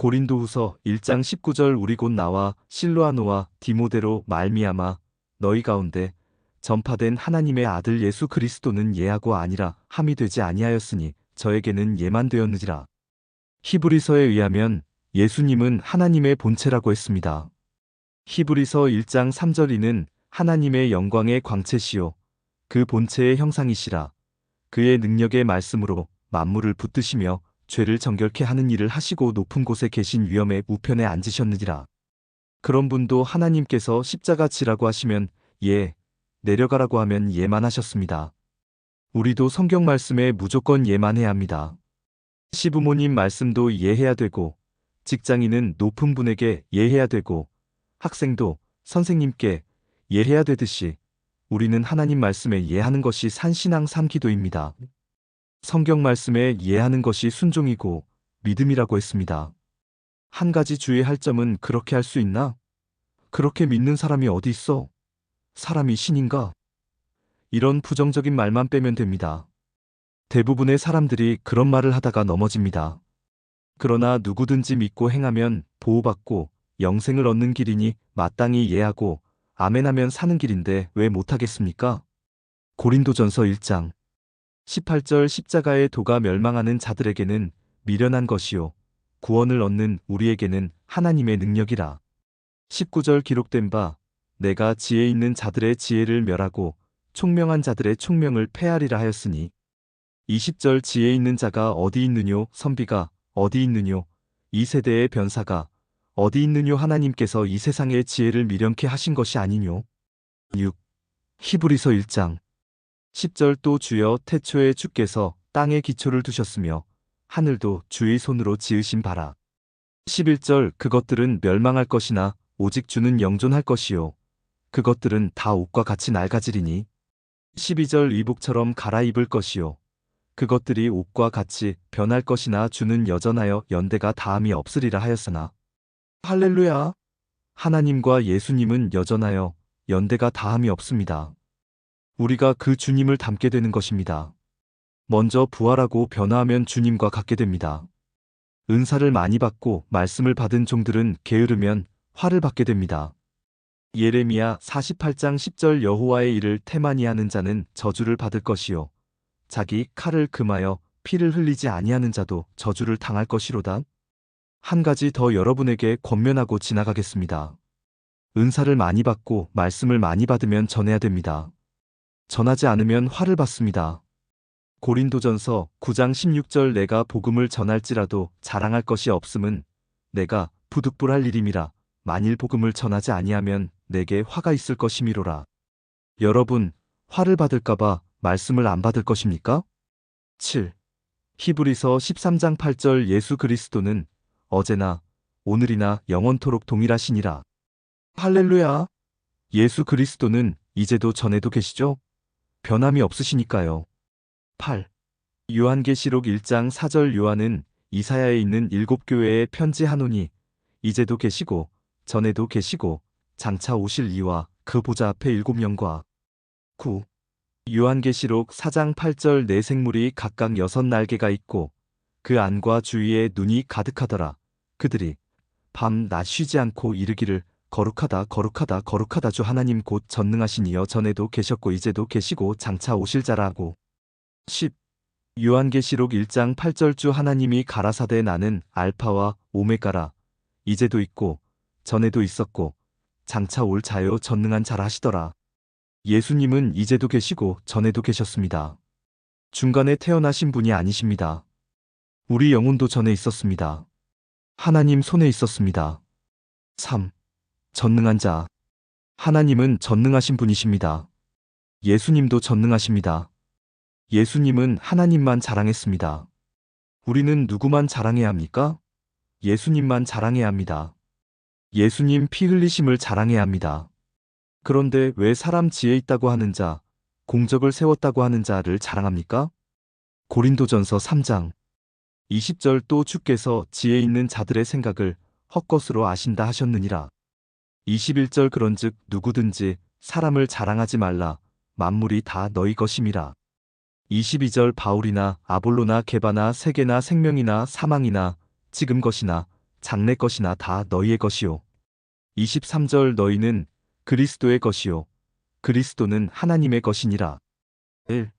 고린도후서 1장 19절 우리 곧 나와 실로아노와 디모데로 말미암아 너희 가운데 전파된 하나님의 아들 예수 그리스도는 예하고 아니라 함이 되지 아니하였으니 저에게는 예만 되었느니라. 히브리서에 의하면 예수님은 하나님의 본체라고 했습니다. 히브리서 1장 3절 이는 하나님의 영광의 광채시요 그 본체의 형상이시라 그의 능력의 말씀으로 만물을 붙드시며 죄를 정결케 하는 일을 하시고 높은 곳에 계신 위엄의 우편에 앉으셨느니라. 그런 분도 하나님께서 십자가 지라고 하시면 예, 내려가라고 하면 예만 하셨습니다. 우리도 성경 말씀에 무조건 예만해야 합니다. 시부모님 말씀도 예해야 되고, 직장인은 높은 분에게 예해야 되고, 학생도 선생님께 예해야 되듯이 우리는 하나님 말씀에 예하는 것이 산신앙 삼기도입니다. 성경 말씀에 예하는 것이 순종이고 믿음이라고 했습니다. 한 가지 주의할 점은 그렇게 할 수 있나? 그렇게 믿는 사람이 어디 있어? 사람이 신인가? 이런 부정적인 말만 빼면 됩니다. 대부분의 사람들이 그런 말을 하다가 넘어집니다. 그러나 누구든지 믿고 행하면 보호받고 영생을 얻는 길이니 마땅히 이해하고 아멘하면 사는 길인데 왜 못하겠습니까? 고린도전서 1장 18절 십자가의 도가 멸망하는 자들에게는 미련한 것이요 구원을 얻는 우리에게는 하나님의 능력이라. 19절 기록된 바 내가 지혜 있는 자들의 지혜를 멸하고 총명한 자들의 총명을 패하리라 하였으니. 20절 지혜 있는 자가 어디 있느뇨? 선비가 어디 있느뇨? 이 세대의 변사가 어디 있느뇨? 하나님께서 이 세상의 지혜를 미련케 하신 것이 아니뇨? 6. 히브리서 1장 10절 또 주여 태초에 주께서 땅에 기초를 두셨으며 하늘도 주의 손으로 지으신 바라. 11절 그것들은 멸망할 것이나 오직 주는 영존할 것이요. 그것들은 다 옷과 같이 낡아지리니. 12절 의복처럼 갈아입을 것이요. 그것들이 옷과 같이 변할 것이나 주는 여전하여 연대가 다함이 없으리라 하였으나. 할렐루야. 하나님과 예수님은 여전하여 연대가 다함이 없습니다. 우리가 그 주님을 닮게 되는 것입니다. 먼저 부활하고 변화하면 주님과 같게 됩니다. 은사를 많이 받고 말씀을 받은 종들은 게으르면 화를 받게 됩니다. 예레미야 48장 10절 여호와의 일을 태만히 하는 자는 저주를 받을 것이요 자기 칼을 금하여 피를 흘리지 아니하는 자도 저주를 당할 것이로다. 한 가지 더 여러분에게 권면하고 지나가겠습니다. 은사를 많이 받고 말씀을 많이 받으면 전해야 됩니다. 전하지 않으면 화를 받습니다. 고린도전서 9장 16절 내가 복음을 전할지라도 자랑할 것이 없음은 내가 부득불할 일임이라 만일 복음을 전하지 아니하면 내게 화가 있을 것이미로라. 여러분, 화를 받을까봐 말씀을 안 받을 것입니까? 7. 히브리서 13장 8절 예수 그리스도는 어제나 오늘이나 영원토록 동일하시니라. 할렐루야! 예수 그리스도는 이제도 전에도 계시죠? 변함이 없으시니까요. 8. 요한계시록 1장 4절 요한은 이사야에 있는 일곱 교회에 편지하노니 이제도 계시고 전에도 계시고 장차 오실 이와 그 보좌 앞에 일곱 영과 9. 요한계시록 4장 8절 내 생물이 각각 여섯 날개가 있고 그 안과 주위에 눈이 가득하더라. 그들이 밤 낮 쉬지 않고 이르기를 거룩하다 거룩하다 거룩하다 주 하나님 곧 전능하신 이여 전에도 계셨고 이제도 계시고 장차 오실 자라 하고 10. 요한계시록 1장 8절 주 하나님이 가라사대 나는 알파와 오메가라 이제도 있고 전에도 있었고 장차 올 자요 전능한 자라 하시더라. 예수님은 이제도 계시고 전에도 계셨습니다. 중간에 태어나신 분이 아니십니다. 우리 영혼도 전에 있었습니다. 하나님 손에 있었습니다. 3. 전능한 자. 하나님은 전능하신 분이십니다. 예수님도 전능하십니다. 예수님은 하나님만 자랑했습니다. 우리는 누구만 자랑해야 합니까? 예수님만 자랑해야 합니다. 예수님 피 흘리심을 자랑해야 합니다. 그런데 왜 사람 지혜 있다고 하는 자, 공적을 세웠다고 하는 자를 자랑합니까? 고린도전서 3장 20절 또 주께서 지혜 있는 자들의 생각을 헛것으로 아신다 하셨느니라. 21절 그런즉 누구든지 사람을 자랑하지 말라 만물이 다 너희 것임이라. 22절 바울이나 아볼로나 게바나 세계나 생명이나 사망이나 지금 것이나 장래 것이나 다 너희의 것이요. 23절 너희는 그리스도의 것이요. 그리스도는 하나님의 것이니라. 1.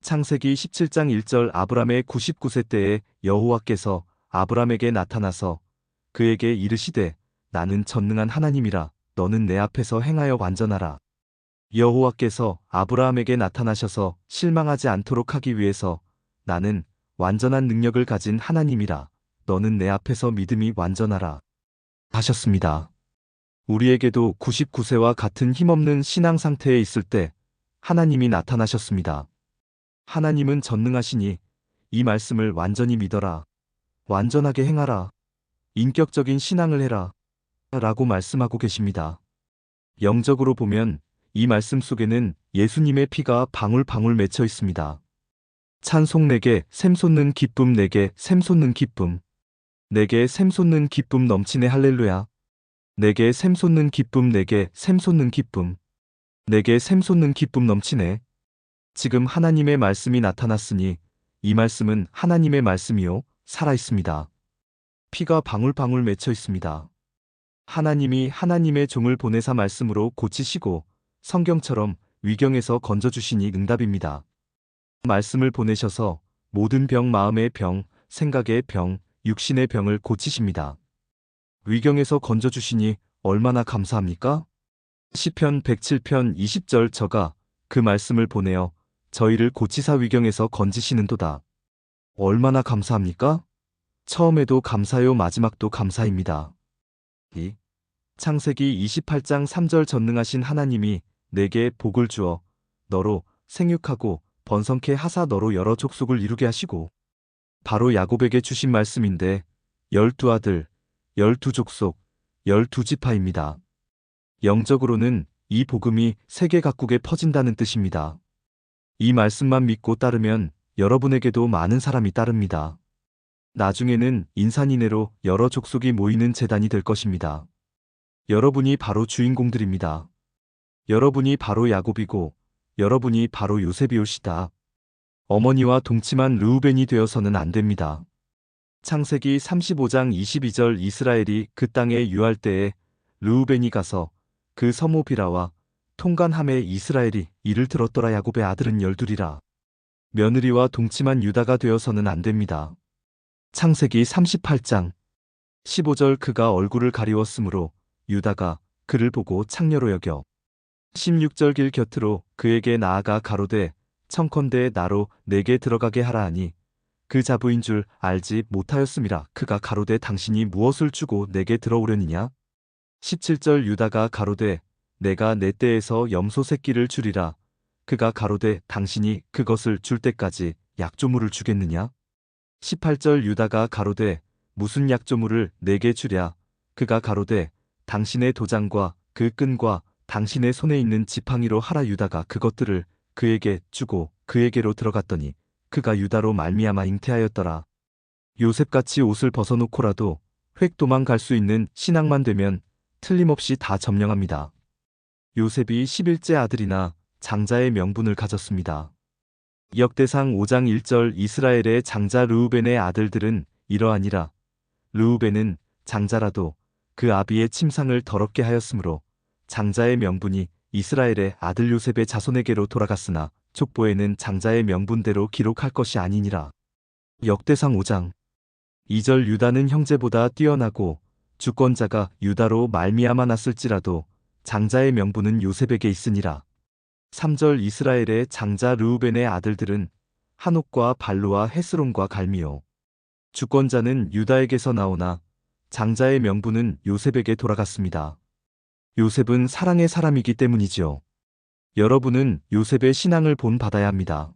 창세기 17장 1절 아브람의 99세 때에 여호와께서 아브람에게 나타나서 그에게 이르시되 나는 전능한 하나님이라 너는 내 앞에서 행하여 완전하라. 여호와께서 아브라함에게 나타나셔서 실망하지 않도록 하기 위해서 나는 완전한 능력을 가진 하나님이라 너는 내 앞에서 믿음이 완전하라 하셨습니다. 우리에게도 99세와 같은 힘없는 신앙 상태에 있을 때 하나님이 나타나셨습니다. 하나님은 전능하시니 이 말씀을 완전히 믿어라. 완전하게 행하라. 인격적인 신앙을 해라. 라고 말씀하고 계십니다. 영적으로 보면 이 말씀 속에는 예수님의 피가 방울방울 맺혀 있습니다. 찬송 내게 샘 솟는 기쁨 내게 샘 솟는 기쁨. 내게 샘 솟는 기쁨 넘치네 할렐루야. 내게 샘 솟는 기쁨 내게 샘 솟는 기쁨. 내게 샘 솟는 기쁨 넘치네. 지금 하나님의 말씀이 나타났으니 이 말씀은 하나님의 말씀이요 살아 있습니다. 피가 방울방울 맺혀 있습니다. 하나님이 하나님의 종을 보내사 말씀으로 고치시고 성경처럼 위경에서 건져주시니 응답입니다. 말씀을 보내셔서 모든 병 마음의 병, 생각의 병, 육신의 병을 고치십니다. 위경에서 건져주시니 얼마나 감사합니까? 시편 107편 20절 저가 그 말씀을 보내어 저희를 고치사 위경에서 건지시는도다. 얼마나 감사합니까? 처음에도 감사요 마지막도 감사입니다. 2. 창세기 28장 3절 전능하신 하나님이 내게 복을 주어 너로 생육하고 번성케 하사 너로 여러 족속을 이루게 하시고 바로 야곱에게 주신 말씀인데 열두 아들, 열두 족속, 열두 지파입니다. 영적으로는 이 복음이 세계 각국에 퍼진다는 뜻입니다. 이 말씀만 믿고 따르면 여러분에게도 많은 사람이 따릅니다. 나중에는 인산인해로 여러 족속이 모이는 재단이 될 것입니다. 여러분이 바로 주인공들입니다. 여러분이 바로 야곱이고 여러분이 바로 요셉이올시다. 어머니와 동침한 르우벤이 되어서는 안 됩니다. 창세기 35장 22절 이스라엘이 그 땅에 유할 때에 르우벤이 가서 그 서모 비라와 통간함에 이스라엘이 이를 들었더라 야곱의 아들은 열둘이라. 며느리와 동침한 유다가 되어서는 안 됩니다. 창세기 38장 15절 그가 얼굴을 가리웠으므로 유다가 그를 보고 창녀로 여겨 16절 길 곁으로 그에게 나아가 가로되 청컨대 나로 내게 들어가게 하라 하니 그 자부인 줄 알지 못하였음이라 그가 가로되 당신이 무엇을 주고 내게 들어오려니냐? 17절 유다가 가로되 내가 내 때에서 염소 새끼를 주리라. 그가 가로되 당신이 그것을 줄 때까지 약조물을 주겠느냐 18절 유다가 가로되 무슨 약조물을 내게 주랴 그가 가로되 당신의 도장과 그 끈과 당신의 손에 있는 지팡이로 하라 유다가 그것들을 그에게 주고 그에게로 들어갔더니 그가 유다로 말미암아 잉태하였더라. 요셉같이 옷을 벗어놓고라도 획 도망갈 수 있는 신앙만 되면 틀림없이 다 점령합니다. 요셉이 11째 아들이나 장자의 명분을 가졌습니다. 역대상 5장 1절 이스라엘의 장자 르우벤의 아들들은 이러하니라. 르우벤은 장자라도 그 아비의 침상을 더럽게 하였으므로 장자의 명분이 이스라엘의 아들 요셉의 자손에게로 돌아갔으나 족보에는 장자의 명분대로 기록할 것이 아니니라. 역대상 5장 2절 유다는 형제보다 뛰어나고 주권자가 유다로 말미암아 났을지라도 장자의 명분은 요셉에게 있으니라. 3절 이스라엘의 장자 르우벤의 아들들은 한옥과 발루와 헤스론과 갈미요. 주권자는 유다에게서 나오나 장자의 명분은 요셉에게 돌아갔습니다. 요셉은 사랑의 사람이기 때문이지요. 여러분은 요셉의 신앙을 본받아야 합니다.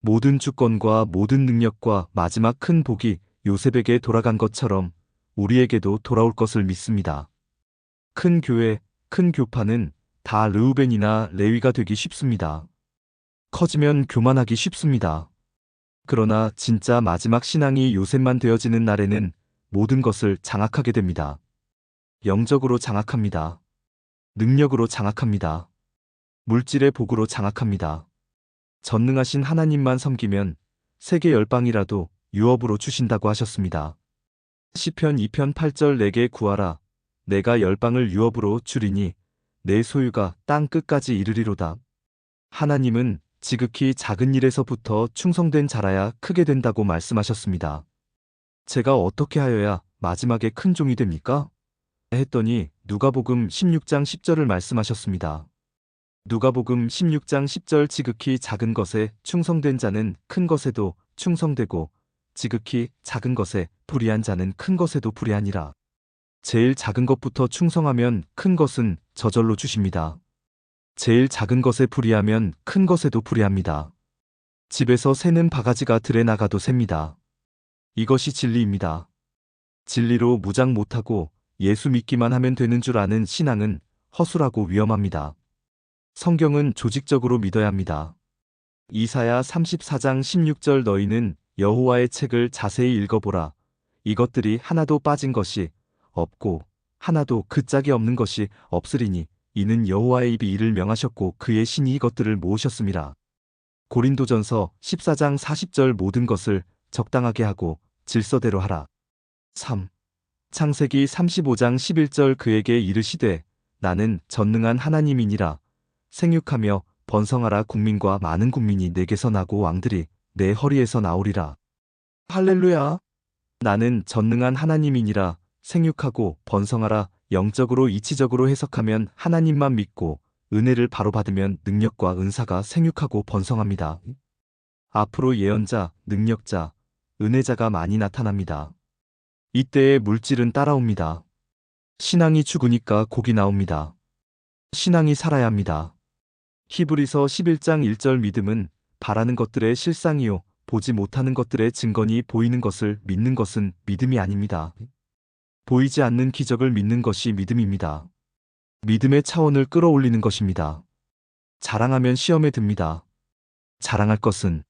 모든 주권과 모든 능력과 마지막 큰 복이 요셉에게 돌아간 것처럼 우리에게도 돌아올 것을 믿습니다. 큰 교회, 큰 교파는 다 르우벤이나 레위가 되기 쉽습니다. 커지면 교만하기 쉽습니다. 그러나 진짜 마지막 신앙이 요셉만 되어지는 날에는 모든 것을 장악하게 됩니다. 영적으로 장악합니다. 능력으로 장악합니다. 물질의 복으로 장악합니다. 전능하신 하나님만 섬기면 세계 열방이라도 유업으로 주신다고 하셨습니다. 시편 2편 8절 내게 구하라. 내가 열방을 유업으로 주리니 내 소유가 땅 끝까지 이르리로다. 하나님은 지극히 작은 일에서부터 충성된 자라야 크게 된다고 말씀하셨습니다. 제가 어떻게 하여야 마지막에 큰 종이 됩니까? 했더니 누가복음 16장 10절을 말씀하셨습니다. 누가복음 16장 10절 지극히 작은 것에 충성된 자는 큰 것에도 충성되고 지극히 작은 것에 불의한 자는 큰 것에도 불의하니라. 제일 작은 것부터 충성하면 큰 것은 저절로 주십니다. 제일 작은 것에 불의하면 큰 것에도 불의합니다. 집에서 새는 바가지가 들에 나가도 셉니다. 이것이 진리입니다. 진리로 무장 못하고 예수 믿기만 하면 되는 줄 아는 신앙은 허술하고 위험합니다. 성경은 조직적으로 믿어야 합니다. 이사야 34장 16절 너희는 여호와의 책을 자세히 읽어보라. 이것들이 하나도 빠진 것이 없고 하나도 그 짝이 없는 것이 없으리니 이는 여호와의 입이 이를 명하셨고 그의 신이 이것들을 모으셨음이라. 고린도전서 14장 40절 모든 것을 적당하게 하고 질서대로 하라. 3. 창세기 35장 11절 그에게 이르시되 나는 전능한 하나님이니라 생육하며 번성하라 국민과 많은 국민이 내게서 나고 왕들이 내 허리에서 나오리라. 할렐루야. 나는 전능한 하나님이니라 생육하고 번성하라 영적으로 이치적으로 해석하면 하나님만 믿고 은혜를 바로 받으면 능력과 은사가 생육하고 번성합니다. 앞으로 예언자, 능력자, 은혜자가 많이 나타납니다. 이때에 물질은 따라옵니다. 신앙이 죽으니까 곡이 나옵니다. 신앙이 살아야 합니다. 히브리서 11장 1절 믿음은 바라는 것들의 실상이요 보지 못하는 것들의 증거니 보이는 것을 믿는 것은 믿음이 아닙니다. 보이지 않는 기적을 믿는 것이 믿음입니다. 믿음의 차원을 끌어올리는 것입니다. 자랑하면 시험에 듭니다. 자랑할 것은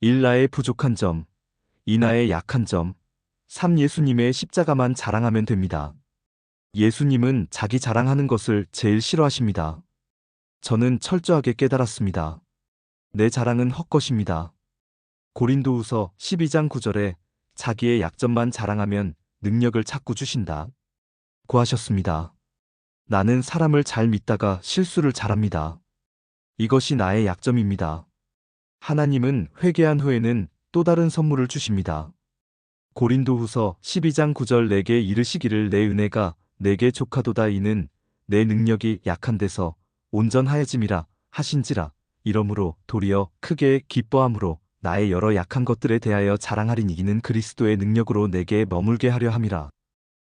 1. 나의 부족한 점, 2. 나의 약한 점, 3. 예수님의 십자가만 자랑하면 됩니다. 예수님은 자기 자랑하는 것을 제일 싫어하십니다. 저는 철저하게 깨달았습니다. 내 자랑은 헛것입니다. 고린도후서 12장 9절에 자기의 약점만 자랑하면 능력을 자꾸 주신다. 고 하셨습니다. 나는 사람을 잘 믿다가 실수를 잘합니다. 이것이 나의 약점입니다. 하나님은 회개한 후에는 또 다른 선물을 주십니다. 고린도후서 12장 9절 내게 이르시기를 내 은혜가 내게 족하도다 이는 내 능력이 약한 데서 온전하여짐이라 하신지라 이러므로 도리어 크게 기뻐함으로 나의 여러 약한 것들에 대하여 자랑하린 이기는 그리스도의 능력으로 내게 머물게 하려 함이라.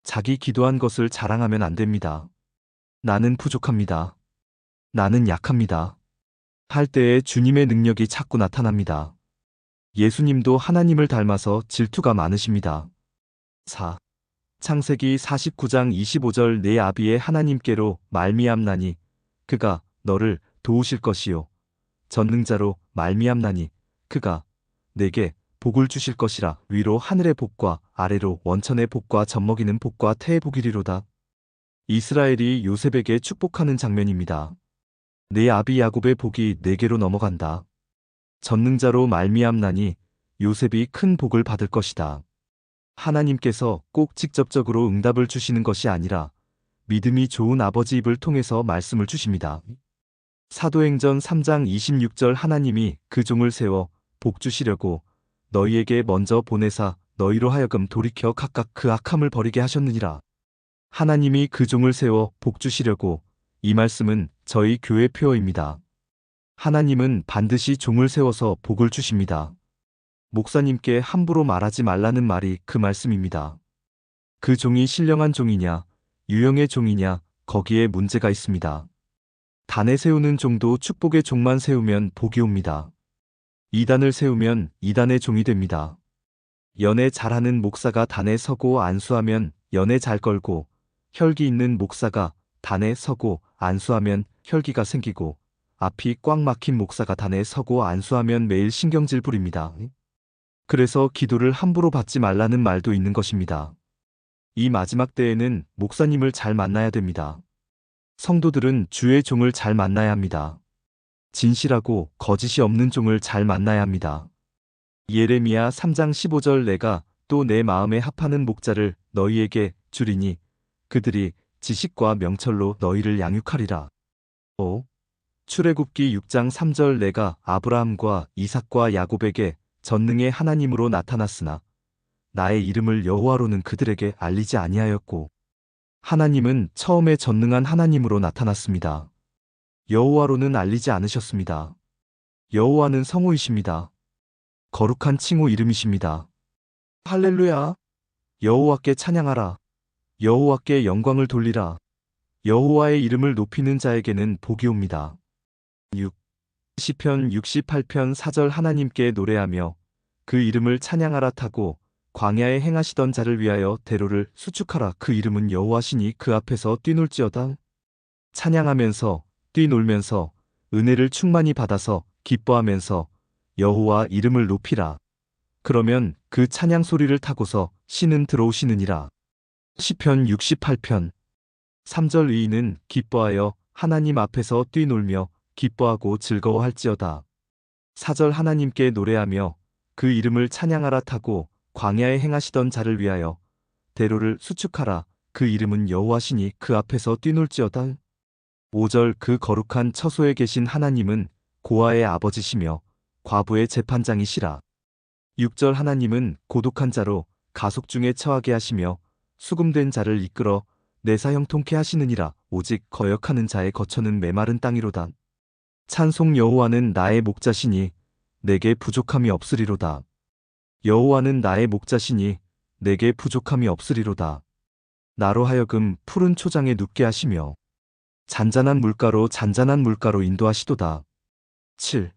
자기 기도한 것을 자랑하면 안 됩니다. 나는 부족합니다. 나는 약합니다. 할 때에 주님의 능력이 자꾸 나타납니다. 예수님도 하나님을 닮아서 질투가 많으십니다. 4. 창세기 49장 25절 내 아비의 하나님께로 말미암나니 그가 너를 도우실 것이요 전능자로 말미암나니 그가 내게 복을 주실 것이라 위로 하늘의 복과 아래로 원천의 복과 젖먹이는 복과 태의 복이리로다. 이스라엘이 요셉에게 축복하는 장면입니다. 내 아비 야곱의 복이 내게로 넘어간다. 전능자로 말미암나니 요셉이 큰 복을 받을 것이다. 하나님께서 꼭 직접적으로 응답을 주시는 것이 아니라 믿음이 좋은 아버지 입을 통해서 말씀을 주십니다. 사도행전 3장 26절 하나님이 그 종을 세워 복 주시려고 너희에게 먼저 보내사 너희로 하여금 돌이켜 각각 그 악함을 버리게 하셨느니라. 하나님이 그 종을 세워 복 주시려고 이 말씀은 저희 교회 표어입니다. 하나님은 반드시 종을 세워서 복을 주십니다. 목사님께 함부로 말하지 말라는 말이 그 말씀입니다. 그 종이 신령한 종이냐, 유형의 종이냐, 거기에 문제가 있습니다. 단에 세우는 종도 축복의 종만 세우면 복이 옵니다. 이단을 세우면 이단의 종이 됩니다. 연애 잘하는 목사가 단에 서고 안수하면 연애 잘 걸고 혈기 있는 목사가 단에 서고 안수하면 혈기가 생기고 앞이 꽉 막힌 목사가 단에 서고 안수하면 매일 신경질 부립니다. 그래서 기도를 함부로 받지 말라는 말도 있는 것입니다. 이 마지막 때에는 목사님을 잘 만나야 됩니다. 성도들은 주의 종을 잘 만나야 합니다. 진실하고 거짓이 없는 종을 잘 만나야 합니다. 예레미야 3장 15절 내가 또 내 마음에 합하는 목자를 너희에게 주리니 그들이 지식과 명철로 너희를 양육하리라. 5. 출애굽기 6장 3절 내가 아브라함과 이삭과 야곱에게 전능의 하나님으로 나타났으나 나의 이름을 여호와로는 그들에게 알리지 아니하였고 하나님은 처음에 전능한 하나님으로 나타났습니다. 여호와로는 알리지 않으셨습니다. 여호와는 성우이십니다. 거룩한 칭호 이름이십니다. 할렐루야. 여호와께 찬양하라. 여호와께 영광을 돌리라. 여호와의 이름을 높이는 자에게는 복이 옵니다. 6. 시편 68편 4절 하나님께 노래하며 그 이름을 찬양하라 타고 광야에 행하시던 자를 위하여 대로를 수축하라 그 이름은 여호와시니 그 앞에서 뛰놀지어다. 찬양하면서 뛰놀면서 은혜를 충만히 받아서 기뻐하면서 여호와 이름을 높이라. 그러면 그 찬양 소리를 타고서 신은 들어오시느니라. 시편 68편 3절 의인은 기뻐하여 하나님 앞에서 뛰놀며 기뻐하고 즐거워할지어다. 4절 하나님께 노래하며 그 이름을 찬양하라 타고 광야에 행하시던 자를 위하여 대로를 수축하라 그 이름은 여호와시니 그 앞에서 뛰놀지어다. 5절 그 거룩한 처소에 계신 하나님은 고아의 아버지시며 과부의 재판장이시라. 6절 하나님은 고독한 자로 가속 중에 처하게 하시며 수금된 자를 이끌어 내사 형통케 하시느니라 오직 거역하는 자의 거처는 메마른 땅이로다. 찬송 여호와는 나의 목자시니 내게 부족함이 없으리로다. 여호와는 나의 목자시니 내게 부족함이 없으리로다. 나로 하여금 푸른 초장에 눕게 하시며 잔잔한 물가로 잔잔한 물가로 인도하시도다. 7.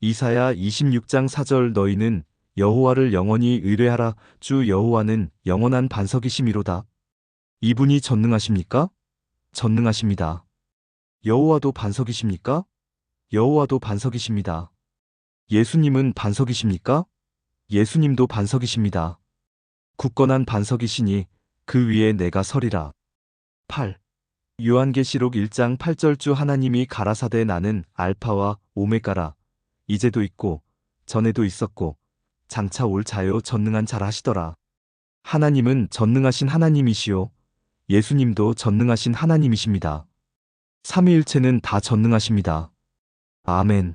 이사야 26장 4절 너희는 여호와를 영원히 의뢰하라 주 여호와는 영원한 반석이심이로다. 이분이 전능하십니까? 전능하십니다. 여호와도 반석이십니까? 여호와도 반석이십니다. 예수님은 반석이십니까? 예수님도 반석이십니다. 굳건한 반석이시니 그 위에 내가 서리라. 8. 요한계시록 1장 8절 주 하나님이 가라사대 나는 알파와 오메가라. 이제도 있고 전에도 있었고 장차 올 자요 전능한 자라 하시더라. 하나님은 전능하신 하나님이시요. 예수님도 전능하신 하나님이십니다. 삼위일체는 다 전능하십니다. 아멘.